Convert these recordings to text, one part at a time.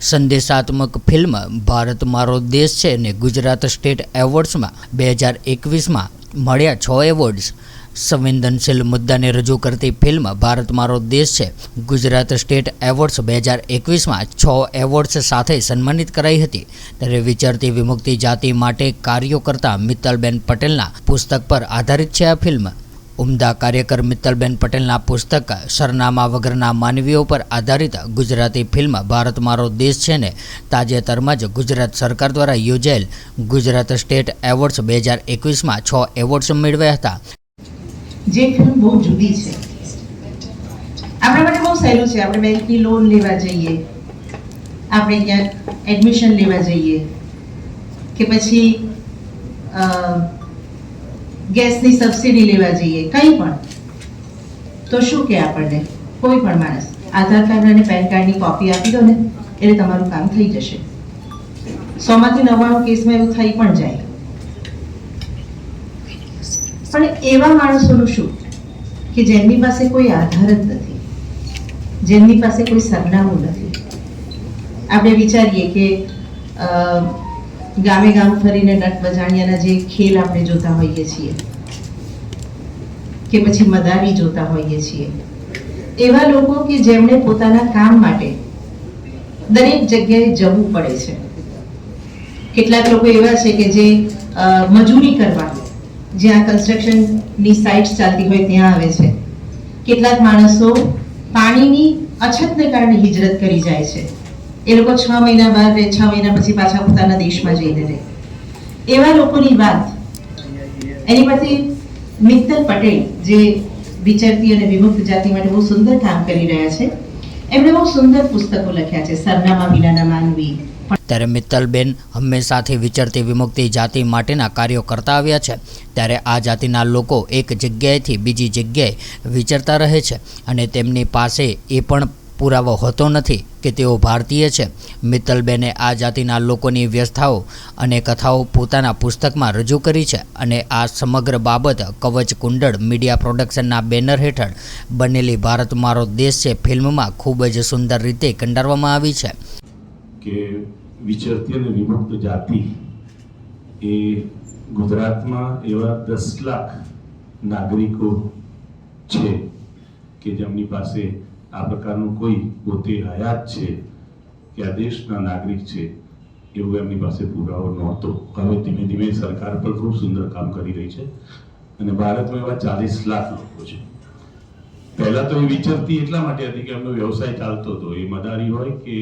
સંદેશાત્મક film Bharat મારો દેશ છે અને ગુજરાત સ્ટેટ એવોર્ડ્સમાં બે હજાર એકવીસમાં મળ્યા છ એવોર્ડ્સ. સંવેદનશીલ મુદ્દાને રજૂ કરતી ફિલ્મ ભારત મારો દેશ છે. ગુજરાત સ્ટેટ એવોર્ડ્સ બે હજાર એકવીસમાં છ એવોર્ડ્સ સાથે સન્માનિત કરાઈ હતી. ત્યારે વિચારતી વિમુક્તિ જાતિ માટે કાર્યો કરતા મિત્તલબેન પટેલના પુસ્તક પર આધારિત છે આ ફિલ્મ. ઉમદા કાર્યકર મિત્તલબેન પટેલના પુસ્તક સરનામા વગરના માનવીઓ પર આધારિત ગુજરાતી ફિલ્મ ભારત મારો દેશ છે ને તાજેતરમાં જ ગુજરાત સરકાર દ્વારા યોજાયેલ ગુજરાત સ્ટેટ એવોર્ડ્સ બે હજાર એકવીસમાં છ એવોર્ડ્સ મેળવ્યા હતા. જે ફિલ્મ બહુ જુદી છે. આપણા માટે બહુ સહેલું છે. આપણે બેંકની લોન લેવા જઈએ. આપણે ક્યાંક એડમિશન લેવા જઈએ. કે પછી ગેસની સબસિડી લેવા જઈએ, કંઈ પણ. તો શું કે આપણને? કોઈ પણ માણસ. આધાર કાર્ડ અને પેન કાર્ડની કોપી આપી દો ને, એટલે તમારું કામ થઈ જશે. સોમાંથી નવ્વાણું કેસમાં એવું થઈ પણ જાય. પણ એવા માણસોનું શું? કે જેમની પાસે કોઈ આધાર જ નથી. જેમની પાસે કોઈ સરનામું નથી. આપણે વિચારીએ કે ગામે ગામ ફરીને નટ બજાણિયાના જે ખેલ આપણે જોતા હોઈએ છીએ, કે પછી મદારી જોતા હોઈએ છીએ, એવા લોકો કે જેમણે પોતાના કામ માટે દરેક જગ્યાએ જવું પડે છે. કેટલાક લોકો એવા છે કે જે મજૂરી કરવા જ્યાં કન્સ્ટ્રક્શનની સાઇટ્સ ચાલતી હોય ત્યાં આવે છે. કેટલાક માણસો પાણીની અછતને કારણે હિજરત કરી જાય છે. એ લોકો છ મહિના બહાર છ મહિના પછી પાછા પોતાના દેશમાં જઈને રહે. એવા લોકોની વાત એની પરથી મિત્તલ પટેલ, જે વિચરતી અને વિમુક્ત જાતિ માટે બહુ સુંદર કામ કરી રહ્યા છે, એમણે બહુ સુંદર પુસ્તકો લખ્યા છે, સરનામા વિનાના માનવી. ત્યારે મિત્તલબેન હંમેશાથી વિચરતી વિમુક્તિ જાતિ માટેના કાર્યો કરતા આવ્યા છે. ત્યારે આ જાતિના લોકો એક જગ્યાએથી બીજી જગ્યાએ વિચરતા રહે છે અને તેમની પાસે એ પણ પુરાવો હોતો નથી કે તેઓ ભારતીય છે. મિત્તલબેને આ જાતિના લોકોની વ્યવસ્થાઓ અને કથાઓ પોતાના પુસ્તકમાં રજૂ કરી છે અને આ સમગ્ર બાબત કવચ કુંડળ મીડિયા પ્રોડક્શનના બેનર હેઠળ બનેલી ભારત મારો દેશ છે ફિલ્મમાં ખૂબ જ સુંદર રીતે કંડારવામાં આવી છે. કે વિચરતી અને વિમુક્ત જાતિ એ ગુજરાતમાં એવા દસ લાખ નાગરિકો છે કે જેમની પાસે આ પ્રકારનું કોઈ પોતે હયાત છે કે આ દેશના નાગરિક છે, એવું એમની પાસે પુરાવો નહોતો. હવે ધીમે ધીમે સરકાર પણ ખૂબ સુંદર કામ કરી રહી છે અને ભારતમાં એવા ચાલીસ લાખ લોકો છે. પહેલા તો એ વિચારતી એટલા માટે હતી કે એમનો વ્યવસાય ચાલતો હતો. એ મદારી હોય કે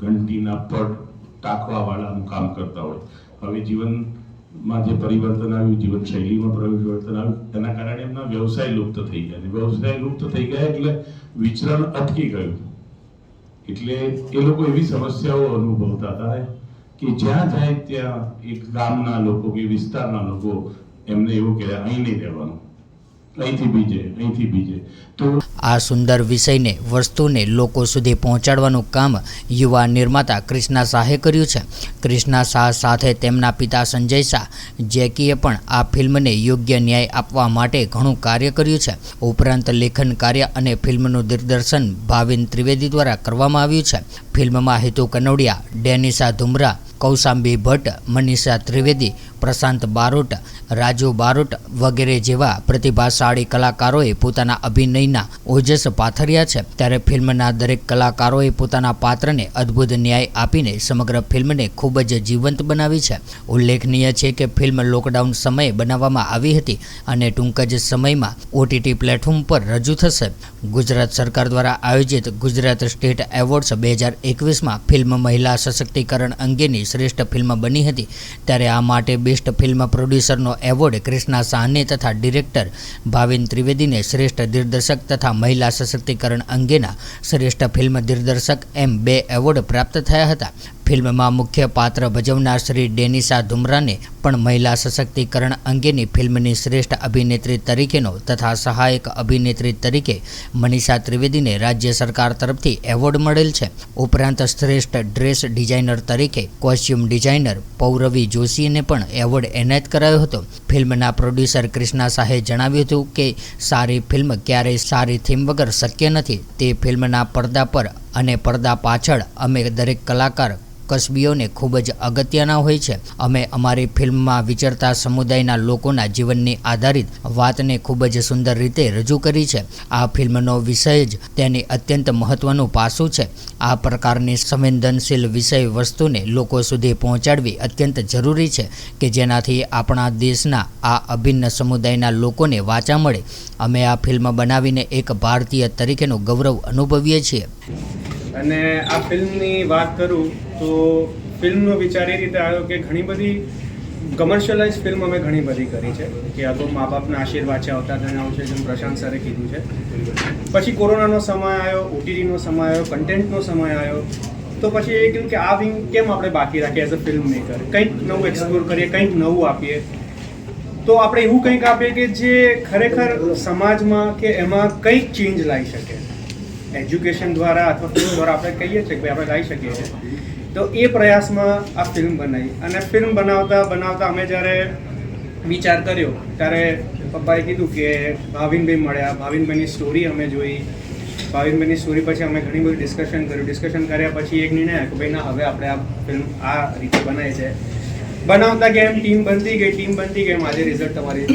ઘંટીના પડ ટાંકવાવાળાનું કામ કરતા હોય. હવે જીવનમાં જે પરિવર્તન આવ્યું, જીવનશૈલીમાં પરિવર્તન આવ્યું, તેના કારણે એમના વ્યવસાય લુપ્ત થઈ ગયા. અને વ્યવસાય લુપ્ત થઈ ગયા એટલે વિચરણ અટકી ગયું. એટલે એ લોકો એવી સમસ્યાઓ અનુભવતા હતા કે જ્યાં જાય ત્યાં એક ગામના લોકો કે વિસ્તારના લોકો એમને એવું કહેવાય અહીં નહીં રહેવાનું. અહીંથી બીજે અહીંથી બીજે તો આ સુંદર વિષયને, વસ્તુને લોકો સુધી પહોંચાડવાનું કામ યુવા નિર્માતા કૃષ્ણા શાહે કર્યું છે. કૃષ્ણા શાહ સાથે તેમના પિતા સંજય શાહ, જેકીએ પણ આ ફિલ્મને યોગ્ય ન્યાય આપવા માટે ઘણું કાર્ય કર્યું છે. ઉપરાંત લેખન કાર્ય અને ફિલ્મનું દિગ્દર્શન ભાવિન ત્રિવેદી દ્વારા કરવામાં આવ્યું છે. ફિલ્મમાં હેતુ કનોડિયા ડેનિસા ધુમરા કૌશાંબી ભટ્ટ, મનીષા ત્રિવેદી, પ્રશાંત બારોટ, રાજુ બારોટ વગેરે જેવા પ્રતિભાશાળી કલાકારોએ પોતાના અભિનયના ઓજસ પાથર્યા છે. ત્યારે ફિલ્મના દરેક કલાકારોએ પોતાના પાત્રને અદ્ભુત ન્યાય આપીને સમગ્ર ફિલ્મને ખૂબ જ જીવંત બનાવી છે. ઉલ્લેખનીય છે કે ફિલ્મ લોકડાઉન સમયે બનાવવામાં આવી હતી અને ટૂંક જ સમયમાં ઓટીટી પ્લેટફોર્મ પર રજૂ થશે. ગુજરાત સરકાર દ્વારા આયોજિત ગુજરાત સ્ટેટ એવોર્ડ્સ બે હજાર એકવીસમાં ફિલ્મ મહિલા સશક્તિકરણ અંગેની શ્રેષ્ઠ ફિલ્મ બની હતી. ત્યારે આ માટે બેસ્ટ ફિલ્મ પ્રોડ્યુસરનો એવોર્ડ ક્રિષ્ના શાહને તથા ડિરેક્ટર ભાવિન ત્રિવેદીને શ્રેષ્ઠ દિગ્દર્શક તથા મહિલા સશક્તિકરણ અંગેના શ્રેષ્ઠ ફિલ્મ દિગ્દર્શક એમ બે એવોર્ડ પ્રાપ્ત થયા હતા. ફિલ્મમાં મુખ્ય પાત્ર ભજવનાર શ્રી ડેનિસા ધુમરાને પણ મહિલા સશક્તિકરણ અંગેની ફિલ્મની શ્રેષ્ઠ અભિનેત્રી તરીકેનો તથા સહાયક અભિનેત્રી તરીકે મનીષા ત્રિવેદીને રાજ્ય સરકાર તરફથી એવોર્ડ મળેલ છે. ઉપરાંત શ્રેષ્ઠ ડ્રેસ ડિઝાઇનર તરીકે કોસ્ચ્યુમ ડિઝાઇનર પૌરવી જોશીને પણ એવોર્ડ એનાયત કરાયો હતો. ફિલ્મના પ્રોડ્યુસર કૃષ્ણા શાહે જણાવ્યું હતું કે, સારી ફિલ્મ ક્યારેય સારી થીમ વગર શક્ય નથી. તે ફિલ્મના પડદા પર અને પડદા પાછળ અમે દરેક કલાકાર કસબીઓને ખૂબ જ અગત્યના હોય છે. અમે અમારી ફિલ્મમાં વિચરતા સમુદાયના લોકોના જીવનની આધારિત વાતને ખૂબ જ સુંદર રીતે રજૂ કરી છે. આ ફિલ્મનો વિષય જ તેની અત્યંત મહત્વનું પાસું છે. આ પ્રકારની સંવેદનશીલ વિષય વસ્તુને લોકો સુધી પહોંચાડવી અત્યંત જરૂરી છે કે જેનાથી આપણા દેશના આ અભિન્ન સમુદાયના લોકોને વાચા મળે. અમે આ ફિલ્મ બનાવીને એક ભારતીય તરીકેનું ગૌરવ અનુભવીએ છીએ. અને આ ફિલ્મની વાત કરું તો ફિલ્મનો વિચાર એ રીતે આવ્યો કે ઘણી બધી કમર્શિયલાઇઝ ફિલ્મ અમે ઘણી બધી કરી છે, કે આ તો મા બાપના આશીર્વાદ છે આવતા તેના છે, જેમ પ્રશાંત સરે કીધું છે. પછી કોરોનાનો સમય આવ્યો ઓટીટીનો સમય આવ્યો કન્ટેન્ટનો સમય આવ્યો, તો પછી એ કીધું કે આ વિંગ કેમ આપણે બાકી રાખીએ એઝ અ ફિલ્મ મેકર કંઈક નવું એક્સપ્લોર કરીએ, કંઈક નવું આપીએ. તો આપણે એવું કંઈક આપીએ કે જે ખરેખર સમાજમાં કે એમાં કંઈક ચેન્જ લાવી શકે. એજ્યુકેશન દ્વારા અથવા ફિલ્મ દ્વારા આપણે કહીએ છીએ કે આપણે ગાઈ શકીએ છીએ. તો એ પ્રયાસમાં આ ફિલ્મ બનાવી અને ફિલ્મ બનાવતા બનાવતા અમે જ્યારે વિચાર કર્યો, ત્યારે પપ્પાએ કીધું કે ભાવિનભાઈ મળ્યા. ભાવિનભાઈની સ્ટોરી અમે જોઈ. ભાવિનભાઈની સ્ટોરી પછી અમે ઘણી બધી ડિસ્કશન કર્યું. ડિસ્કશન કર્યા પછી એક નિર્ણય કે ભાઈ, ના, હવે આપણે આ ફિલ્મ આ રીતે બનાવી છે બનાવતા એમ ટીમ બનતી ગઈ. ટીમ બનતી ગઈ. આજે રિઝલ્ટ તમારી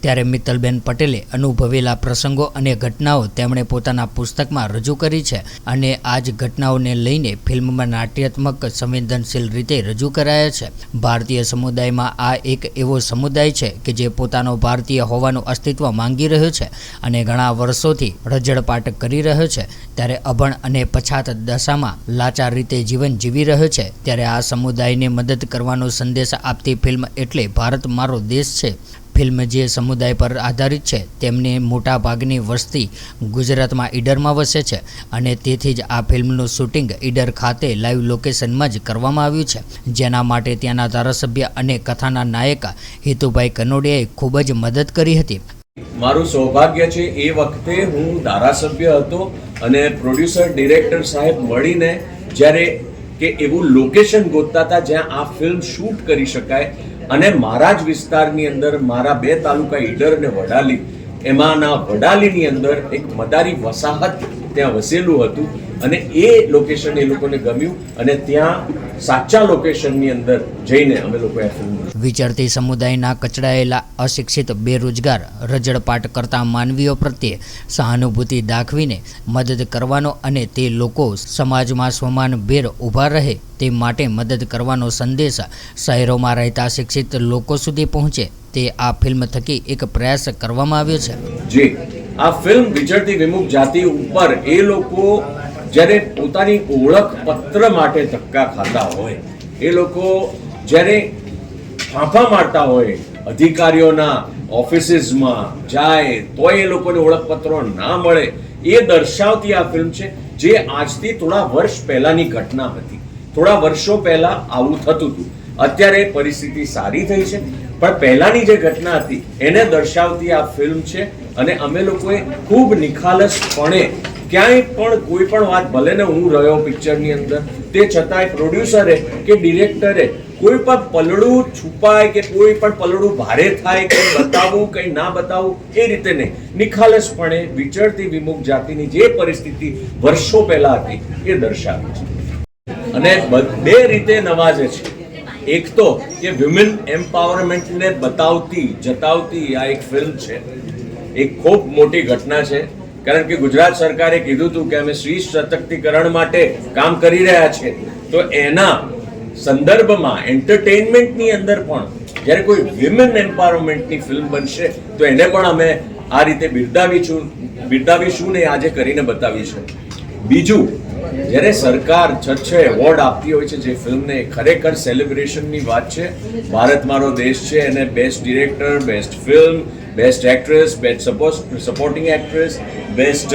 ત્યારે મિત્તલબેન પટેલે અનુભવેલા પ્રસંગો અને ઘટનાઓ તેમણે પોતાના પુસ્તકમાં રજૂ કરી છે અને આ જ ઘટનાઓને લઈને ફિલ્મમાં નાટ્યાત્મક સંવેદનશીલ રીતે રજૂ કરાયા છે. ભારતીય સમુદાયમાં આ એક એવો સમુદાય છે કે જે પોતાનો ભારતીય હોવાનું અસ્તિત્વ માંગી રહ્યો છે અને ઘણા વર્ષોથી રજડપાટ કરી રહ્યો છે. ત્યારે અભણ અને પછાત દશામાં લાચાર રીતે જીવન જીવી રહ્યો છે. ત્યારે આ સમુદાયને મદદ કરવાનો સંદેશ આપતી ફિલ્મ એટલે ભારત મારો દેશ છે. ફિલ્મ જે સમુદાય પર આધારિત છે, તેમની મોટા ભાગની વસ્તી ગુજરાતમાં ઈડરમાં વસે છે અને તેથી જ આ ફિલ્મનું શૂટિંગ ઈડર ખાતે લાઈવ લોકેશનમાં જ કરવામાં આવ્યું છે. જેના માટે ત્યાંના ધારાસભ્ય અને કથાના નાયક હિતુભાઈ કનોડિયાએ ખૂબ જ મદદ કરી હતી. મારું સૌભાગ્ય છે, એ વખતે હું ધારાસભ્ય હતો અને પ્રોડ્યુસર, ડિરેક્ટર સાહેબ મળીને જ્યારે કે એવું લોકેશન ગોતતા હતા જ્યાં આ ફિલ્મ શૂટ કરી શકાય અને મારા જ વિસ્તારની અંદર મારા બે તાલુકા ઈડર અને વડાલી, એમાંના વડાલીની અંદર એક મદારી વસાહત ત્યાં વસેલું હતું. અને એ લોકેશન એ લોકોને ગમ્યું અને ત્યાં સાચા લોકેશનની અંદર જઈને અમે લોકોએ ફિલ્મ વિચરતી સમુદાયના કચડાયેલા અશિક્ષિત બેરોજગાર રજડપાટ કરતા માનવીઓ પ્રત્યે સહાનુભૂતિ દાખવીને મદદ કરવાનો અને તે લોકો સમાજમાં સ્વમાન ભેર ઊભા રહે તે માટે મદદ કરવાનો સંદેશ શહેરોમાં રહેતા શિક્ષિત લોકો સુધી પહોંચે તે આ ફિલ્મ થકી એક પ્રયાસ કરવામાં આવ્યો છે. જી આ ફિલ્મ વિચરતી વિમુખ જાતિ ઉપર એ લોકો જ્યારે પોતાની ઓળખ પત્ર માટે ધક્કા ખાતા હોય, એ લોકો જ્યારે ફાંફા મારતા હોય, અધિકારીઓના ઓફિસીસમાં જાય, તોય એ લોકોને ઓળખપત્રો ના મળે, એ દર્શાવતી આ ફિલ્મ છે, જે આજથી થોડા વર્ષ પહેલાની ઘટના હતી. થોડા વર્ષો પહેલા આવું થતું હતું. અત્યારે પરિસ્થિતિ સારી થઈ છે, પણ પહેલાની જે ઘટના હતી, એને દર્શાવતી આ ફિલ્મ છે, અને અમે લોકોએ ખૂબ નિખાલસપણે ક્યાંય પણ કોઈ પણ વાત, ભલે ને હું રહ્યો પિક્ચરની અંદર, તે છતાંય પ્રોડ્યુસરે કે ડિરેક્ટરે કોઈ પણ પલડું છુપાય કે કોઈ પણ પલડું ભારે થાય કે બતાવવું કંઈ ના બતાવવું એ રીતે નહીં. નિખાલસપણે વિચરતી વિમુખ જાતિની જે પરિસ્થિતિ વર્ષો પહેલા હતી, એ દર્શાવે છે. અને બે રીતે નવાજે છે. એક તો કે વિમેન એમ્પાવરમેન્ટને બતાવતી, જતાવતી આ એક ફિલ્મ છે. એક ખૂબ મોટી ઘટના છે. કારણ કે ગુજરાત સરકારે કીધું હતું કે અમે સ્ત્રી સશક્તિકરણ માટે કામ કરી રહ્યા છે. તો એના સંદર્ભમાં એન્ટરટેનમેન્ટની અંદર પણ જ્યારે કોઈ વિમેન એમ્પાવરમેન્ટની ફિલ્મ બનશે, તો એને પણ અમે આ રીતે બિરદાવીશું બિરદાવીશું ને આજે કરીને બતાવીશું. બીજું, જ્યારે સરકાર છ છ એવોર્ડ આપતી હોય છે, જે ફિલ્મને ખરેખર સેલિબ્રેશનની વાત છે, ભારત મારો દેશ છે, એને best director best film best actress best supporting actress best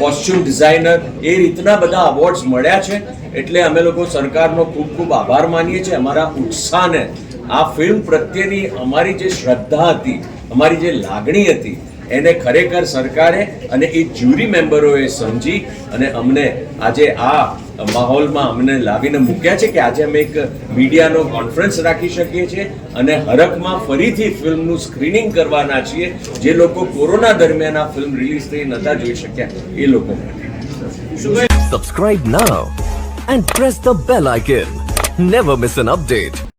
costume designer એ રીતના બધા અવોર્ડ્સ મળ્યા છે. એટલે અમે લોકો સરકારનો ખૂબ ખૂબ આભાર માનીએ છીએ. અમારા ઉત્સાહને, આ ફિલ્મ પ્રત્યેની અમારી જે શ્રદ્ધા હતી, અમારી જે લાગણી હતી, એને ખરેખર સરકારે અને એ જ્યુરી મેમ્બરોએ સમજી અને અમને આજે આ માહોલમાં અમને લાવીને મૂક્યા છે કે આજે અમે એક મીડિયાનો કોન્ફરન્સ રાખી શકીએ છીએ અને હરકમાં ફરીથી ફિલ્મનું સ્ક્રીનિંગ કરવાના છીએ. જે લોકો કોરોના દરમિયાન આ ફિલ્મ રિલીઝ થઈ નતા જોઈ શક્યા, એ લોકો subscribe Subscribe and press the bell icon never miss an update.